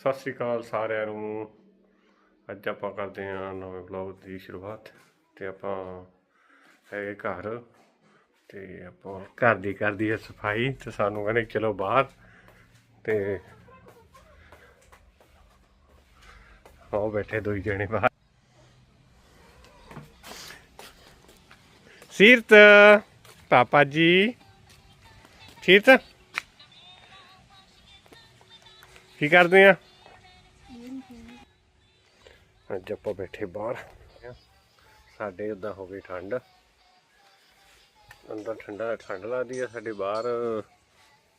ਸਤਿ ਸ੍ਰੀ ਅਕਾਲ ਸਾਰਿਆਂ ਨੂੰ। ਅੱਜ ਆਪਾਂ ਕਰਦੇ ਹਾਂ ਨਵੇਂ ਵਲੌਗ ਦੀ ਸ਼ੁਰੂਆਤ ਤੇ ਆਪਾਂ ਹੈਗੇ ਘਰ ਤੇ ਆਪਾਂ ਘਰ ਦੀ ਕਰਦੀ ਹੈ ਸਫ਼ਾਈ ਤੇ ਸਾਨੂੰ ਕਹਿੰਦੇ ਚਲੋ ਬਾਹਰ ਤੇ ਆਓ ਬੈਠੇ ਦੋ ਜਣੇ ਬਾਹਰ। ਸੀਰਤ, ਪਾਪਾ ਜੀ। ਸੀਰਤ, ਕੀ ਕਰਦੇ ਆ? ਅੱਜ ਆਪਾਂ ਬੈਠੇ ਬਾਹਰ। ਸਾਡੇ ਉਦਾਂ ਹੋ ਗਈ ਠੰਡ। ਅੰਦਰ ਠੰਡਾ ਠੰਡ ਲੱਗਦੀ ਆ, ਸਾਡੇ ਬਾਹਰ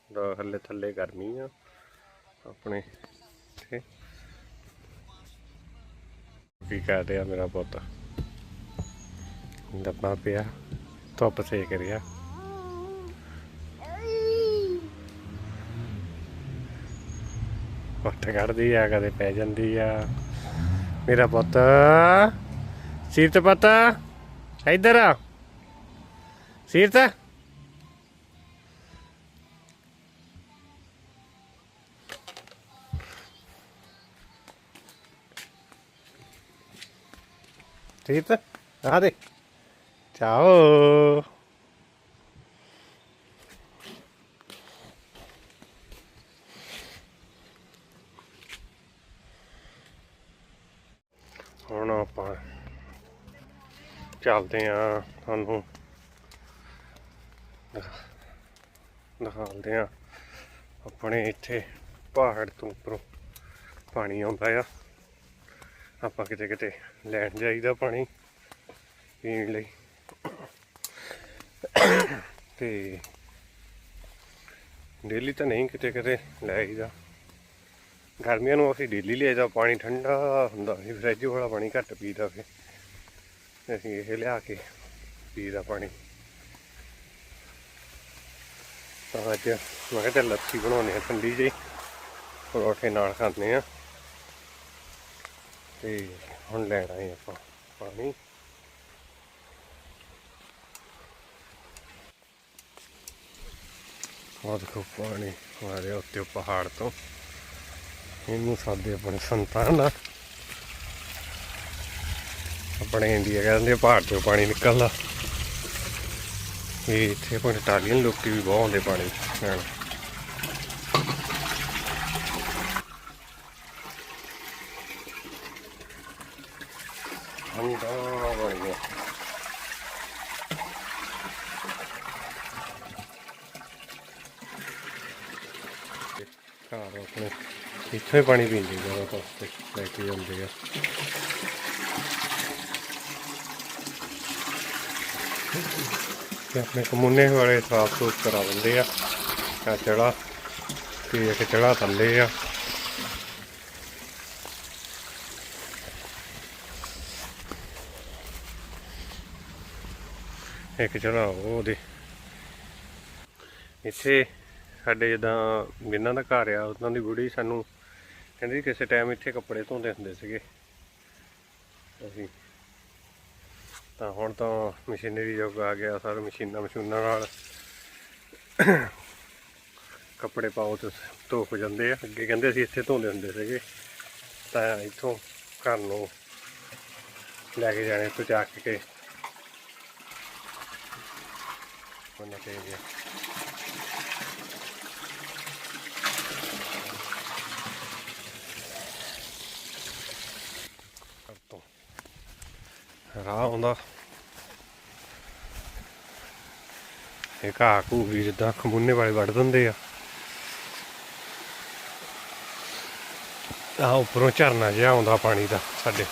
ਦਾ ਹੱਲੇ ਥੱਲੇ ਗਰਮੀ ਆ। ਆਪਣੇ ਕੀ ਕਰਦੇ ਆ ਮੇਰਾ ਪੁੱਤ? ਡੱਬਾ ਪਿਆ, ਧੁੱਪ ਸੇਕ ਰਿਹਾ। ਉੱਠ ਕੱਢਦੀ ਆ, ਕਦੇ ਪੈ ਜਾਂਦੀ ਆ। ਮੇਰਾ ਪੁੱਤ ਸੀਰਤ ਪੁੱਤ ਇੱਧਰ ਆ ਸੀਰਤ ਸੀਰਤ ਆ ਦੇ ਚਾਓ ਹੁਣ ਆਪਾਂ ਚੱਲਦੇ ਆ ਤੁਹਾਨੂੰ। ਦਿਖਾਉਂਦੇ ਆ। ਆਪਣੇ ਇੱਥੇ ਪਹਾੜ ਤੋਂ ਉੱਪਰੋਂ ਪਾਣੀ ਆਉਂਦਾ ਆ। ਆਪਾਂ ਕਿਤੇ ਕਿਤੇ ਲੈਣ ਜਾਈਦਾ ਪਾਣੀ ਪੀਣ ਲਈ। ਤੇ ਡੇਲੀ ਤਾਂ ਨਹੀਂ ਕਿਤੇ ਕਿਤੇ ਲੈ ਆਈਦਾ। ਗਰਮੀਆਂ ਨੂੰ ਅਸੀਂ ਡੇਲੀ ਲਿਆਈਦਾ, ਪਾਣੀ ਠੰਡਾ ਹੁੰਦਾ। ਸੀ ਫਰਿੱਜ ਵਾਲਾ ਪਾਣੀ ਘੱਟ ਪੀਦਾ ਫਿਰ। ਅਸੀਂ ਇਹ ਲਿਆ ਕੇ ਪੀਦਾ ਪਾਣੀ। ਤਾਂ ਅੱਜ ਮੈਂ ਕਿਹਾ ਲੱਸੀ ਬਣਾਉਂਦੇ ਆ ਠੰਡੀ ਜਿਹੀ, ਪਰੌਠੇ ਨਾਲ ਖਾਂਦੇ ਆ ਤੇ ਹੁਣ ਲੈਣਾ ਹੈ ਆਪਾਂ ਪਾਣੀ। ਆਹ ਦੇਖੋ ਪਾਣੀ ਆ ਰਿਹਾ ਉੱਤੇ ਪਹਾੜ ਤੋਂ। ਇਹਨੂੰ ਸਾਦੇ ਆਪਣੇ ਸੰਤਾਨ ਆ ਆਪਣੇ ਇੰਡੀਆ ਕਹਿੰਦੇ ਪਹਾੜ ਤੋਂ ਪਾਣੀ ਨਿਕਲਦਾ। ਇਹ ਇੱਥੇ ਆਪਣੇ ਇਟਾਲੀਅਨ ਲੋਕੀ ਵੀ ਬਹੁਤ ਆਉਂਦੇ ਪਾਣੀ ਲੈਣ। ਠੰਡਾ ਬਣ ਘਰ ਆਪਣੇ ਇੱਥੋਂ ਪਾਣੀ ਪੀਂਦੇ ਜਦੋਂ ਤੋਂ ਲੈ ਕੇ ਜਾਂਦੇ ਆ। ਤੇ ਆਪਣੇ ਕਮੂਨੇ ਵਾਲੇ ਸਾਫ਼ ਸੁਥ ਕਰਾ ਦਿੰਦੇ ਆ। ਆ ਚੜਾ ਤੇ ਇੱਕ ਚੜਾ ਥੱਲੇ ਆ। ਇੱਕ ਚੜਾ ਉਹਦੇ। ਇੱਥੇ ਸਾਡੇ ਜਿੱਦਾਂ ਜਿਨ੍ਹਾਂ ਦਾ ਘਰ ਆ, ਉਹਨਾਂ ਦੀ ਬੁੜੀ ਸਾਨੂੰ ਕਹਿੰਦੀ ਕਿਸੇ ਟਾਈਮ ਇੱਥੇ ਕੱਪੜੇ ਧੋਂਦੇ ਹੁੰਦੇ ਸੀਗੇ। ਅਸੀਂ ਤਾਂ ਹੁਣ ਤਾਂ ਮਸ਼ੀਨਰੀ ਯੁੱਗ ਆ ਗਿਆ, ਸਾਰੇ ਮਸ਼ੀਨਾਂ ਮਸ਼ੂਨਾਂ ਨਾਲ ਕੱਪੜੇ ਪਾਓ ਤੇ ਧੋ ਹੋ ਜਾਂਦੇ ਆ। ਅੱਗੇ ਕਹਿੰਦੇ ਅਸੀਂ ਇੱਥੇ ਧੋਂਦੇ ਹੁੰਦੇ ਸੀਗੇ। ਤਾਂ ਇੱਥੋਂ ਘਰ ਨੂੰ ਲੈ ਕੇ ਜਾਣੇ ਤੋਂ ਚੱਕ ਕੇ ਉਹਨਾਂ ਤੇ ਗਿਆ ਰਾਹ ਆਉਂਦਾ ਇਹ ਘਾਹ ਘੂ ਵੀ ਜਿੱਦਾਂ ਖਮੂਨੇ ਵਾਲੇ ਵੱਢ ਦਿੰਦੇ ਆ। ਆ ਉੱਪਰੋਂ ਝਰਨਾ ਜਿਹਾ ਆਉਂਦਾ ਪਾਣੀ ਦਾ ਸਾਡੇ।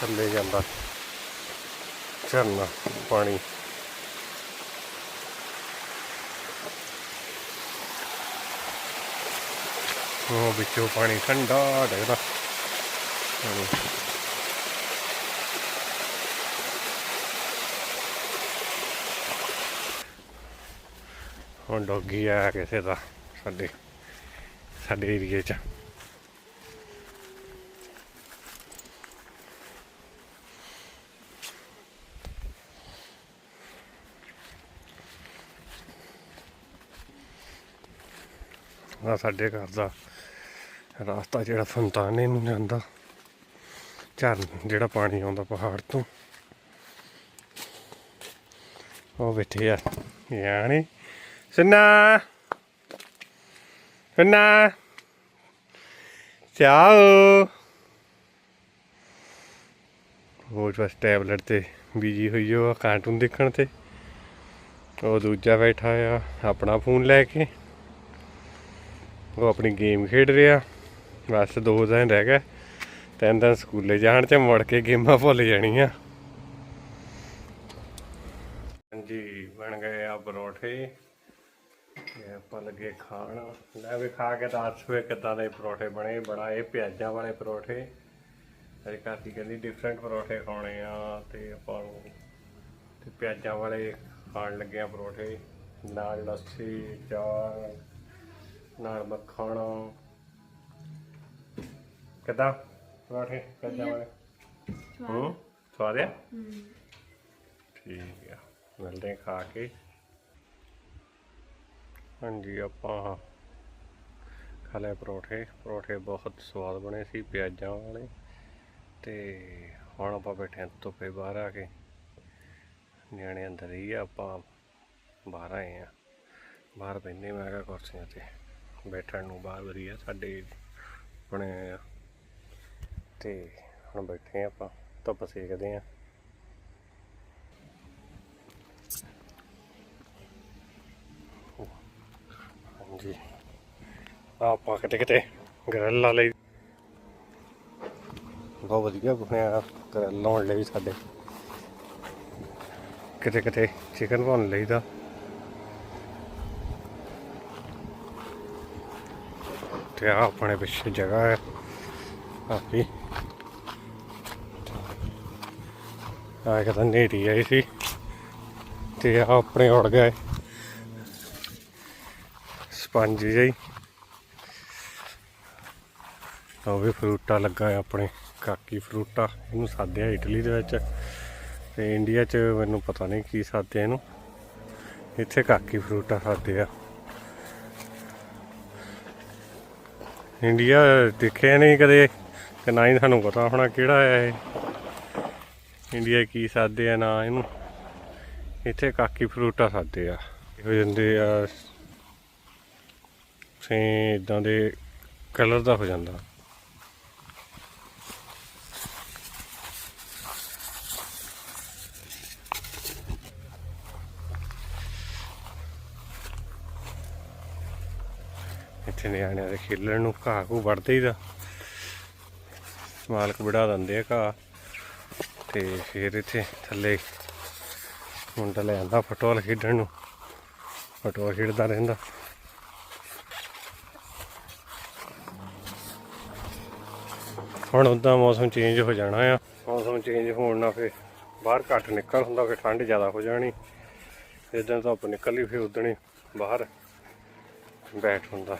ਥੱਲੇ ਜਾਂਦਾ ਝਰਨਾ ਪਾਣੀ। ਉਹ ਵਿੱਚੋਂ ਪਾਣੀ ਠੰਡਾ ਡਿੱਗਦਾ। ਹੁਣ ਡੋਗੀ ਆ ਕਿਸੇ ਦਾ ਸਾਡੇ ਸਾਡੇ ਏਰੀਏ 'ਚ। ਆ ਸਾਡੇ ਘਰ ਦਾ ਰਸਤਾ ਜਿਹੜਾ ਫੰਤਾਨੇ ਨੂੰ ਜਾਂਦਾ ਝਰਨ ਜਿਹੜਾ ਪਾਣੀ ਆਉਂਦਾ ਪਹਾੜ ਤੋਂ। ਉਹ ਬੈਠੇ ਆ ਯਾਨੀ ਸੁਨਾ। ਸੁਨਾ। ਚਾਓ ਉਹ ਬਸ ਟੈਬਲੇਟ ਤੇ ਬੀਜੀ ਹੋਈ ਉਹ ਕਾਰਟੂਨ ਦੇਖਣ ਤੇ। ਉਹ ਦੂਜਾ ਬੈਠਾ ਆ ਆਪਣਾ ਫੋਨ ਲੈ ਕੇ। ਉਹ ਆਪਣੀ ਗੇਮ ਖੇਡ ਰਿਹਾ। ਬਸ ਦੋ ਦਿਨ ਰਹਿ ਗਏ। ਤਿੰਨ ਦਿਨ ਸਕੂਲੇ ਜਾਣ 'ਚ ਮੁੜ ਕੇ ਗੇਮਾਂ ਭੁੱਲ ਜਾਣੀਆਂ। ਹਾਂਜੀ, ਬਣ ਗਏ ਆ ਪਰੌਠੇ। ਤੇ ਆਪਾਂ ਲੱਗੇ ਖਾਣ। ਲੈ ਵੀ ਖਾ ਕੇ ਤਾਂ ਦੱਸ ਵੇ ਕਿੱਦਾਂ ਦੇ ਪਰੌਠੇ ਬਣੇ। ਬਣਾਏ ਪਿਆਜ਼ਾਂ ਵਾਲੇ ਪਰੌਠੇ। ਅਰੇ ਕਾਤੀ ਕਹਿੰਦੀ ਡਿਫਰੈਂਟ ਪਰੌਠੇ ਖਾਣੇ ਆ ਤੇ ਆਪਾਂ ਨੂੰ ਤੇ ਪਿਆਜ਼ਾਂ ਵਾਲੇ ਖਾਣ ਲੱਗੇ ਆ ਪਰੌਠੇ। ਨਾਲ ਲੱਸੀ ਚਾਹ ਨਾਲ ਮੱਖਣ। ਕਿੱਦਾਂ? ਪਰੌਠੇ ਪਿਆਜ਼ਾਂ ਵਾਲੇ। ਹੂੰ ਸਵਾਦ ਆ? ਠੀਕ ਆ। ਮਿਲਦੇ ਆ ਖਾ ਕੇ। ਹਾਂਜੀ ਆਪਾਂ ਖਾ ਲਏ ਪਰੌਠੇ। ਪਰੌਠੇ ਬਹੁਤ ਸਵਾਦ ਬਣੇ ਸੀ ਪਿਆਜ਼ਾਂ ਵਾਲੇ। ਤੇ ਹੁਣ ਆਪਾਂ ਬੈਠੇ ਹਾਂ ਧੁੱਪੇ ਬਾਹਰ ਆ ਕੇ। ਨਿਆਣੇ ਅੰਦਰ ਹੀ ਆ ਆਪਾਂ ਬਾਹਰ ਆਏ ਆ। ਬਾਹਰ ਬੈਠੇ ਮੈਂ ਕਿਹਾ ਕੁਰਸੀਆਂ ਤੇ ਬੈਠਣ ਨੂੰ ਬਾਹਰ ਵਧੀਆ ਸਾਡੇ ਬਣੇ ਹੋਏ ਆ ਤੇ ਹੁਣ ਬੈਠੇ ਆ ਆਪਾਂ, ਧੁੱਪ ਸੇਕਦੇ ਆ। ਹਾਂਜੀ। ਆਪਾਂ ਕਿਤੇ ਕਿਤੇ ਗ੍ਰਿਲ ਲਾ ਲਈ। ਬਹੁਤ ਵਧੀਆ ਬਣਿਆ ਗ੍ਰਿਲ ਲਾਉਣ ਲਈ ਸਾਡੇ। ਕਿਤੇ ਕਿਤੇ ਚਿਕਨ ਬਣ ਲਈਦਾ ਤੇ। ਆ ਆਪਣੇ ਪਿੱਛੇ ਜਗ੍ਹਾ ਹੈ। ਕਾਫੀ ਆ ਇੱਕ ਤਾਂ ਨੇਰੀ ਆਈ ਸੀ ਤੇ ਆ ਆਪਣੇ ਉੜ ਗਏ ਸਪੰਜ ਜਿਹੀ ਉਹ ਵੀ ਫਰੂਟਾ ਲੱਗਾ ਹੈ ਆਪਣੇ, ਕਾਕੀ ਫਰੂਟਾ, ਇਹਨੂੰ ਸਾਦੇ ਇਟਲੀ ਦੇ ਵਿੱਚ ਤੇ ਇੰਡੀਆ 'ਚ ਮੈਨੂੰ ਪਤਾ ਨਹੀਂ ਕੀ ਸਾਦੇ ਇਹਨੂੰ। ਇੱਥੇ ਕਾਕੀ ਫਰੂਟਾ ਸਾਦੇ ਆ। ਇੰਡੀਆ ਦੇਖਿਆ ਨਹੀਂ ਕਦੇ, ਤੇ ਨਾ ਹੀ ਸਾਨੂੰ ਪਤਾ ਹੋਣਾ ਕਿਹੜਾ ਹੈ ਇਹ। ਇੰਡੀਆ ਕੀ ਸਾਦੇ ਆ ਨਾ ਇਹਨੂੰ। ਇੱਥੇ ਕਾਕੀ ਫਰੂਟਾ ਸਾਦੇ ਆ। ਹੋ ਜਾਂਦੇ ਆ, ਸੇ ਇਦਾਂ ਦੇ ਕਲਰ ਦਾ ਹੋ ਜਾਂਦਾ। ਇੱਥੇ ਨਿਆਣਿਆਂ ਦੇ ਖੇਲਣ ਨੂੰ ਘਾਹ ਘੂ ਵੜਦੇ ਹੀ ਦਾ। ਮਾਲਕ ਵੜਾ ਦਿੰਦੇ ਆ ਘਾਹ। ਤੇ ਫਿਰ ਇੱਥੇ ਥੱਲੇ ਮੁੰਡਾ ਲੈ ਆਂਦਾ ਫੁੱਟਬਾਲ ਖੇਡਣ ਨੂੰ। ਫੁੱਟਬਾਲ ਖੇਡਦਾ ਰਹਿੰਦਾ। ਹੁਣ ਉਦਾਂ ਮੌਸਮ ਚੇਂਜ ਹੋ ਜਾਣਾ ਆ। ਮੌਸਮ ਚੇਂਜ ਹੋਣ ਨਾਲ ਫਿਰ ਬਾਹਰ ਘੱਟ ਨਿਕਲ ਹੁੰਦਾ, ਫਿਰ ਠੰਡ ਜ਼ਿਆਦਾ ਹੋ ਜਾਣੀ। ਇਦਾਂ ਧੁੱਪ ਨਿਕਲੀ, ਫਿਰ ਉਦਣੇ ਬਾਹਰ ਬੈਠ ਹੁੰਦਾ।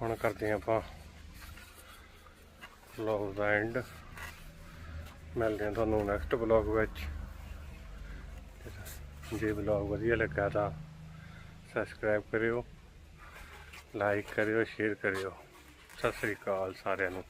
ਹੁਣ ਕਰਦੇ ਹਾਂ ਆਪਾਂ। ਵਲੌਗ ਦਾ ਐਂਡ ਮਿਲਦੇ ਹਾਂ ਤੁਹਾਨੂੰ ਨੈਕਸਟ ਵਲੌਗ ਵਿੱਚ। ਜੇ ਵਲੌਗ ਵਧੀਆ ਲੱਗਾ ਤਾਂ ਸਬਸਕ੍ਰਾਈਬ ਕਰਿਓ ਲਾਈਕ ਕਰਿਓ ਸ਼ੇਅਰ ਕਰਿਓ। ਸਤਿ ਸ੍ਰੀ ਅਕਾਲ ਸਾਰਿਆਂ ਨੂੰ।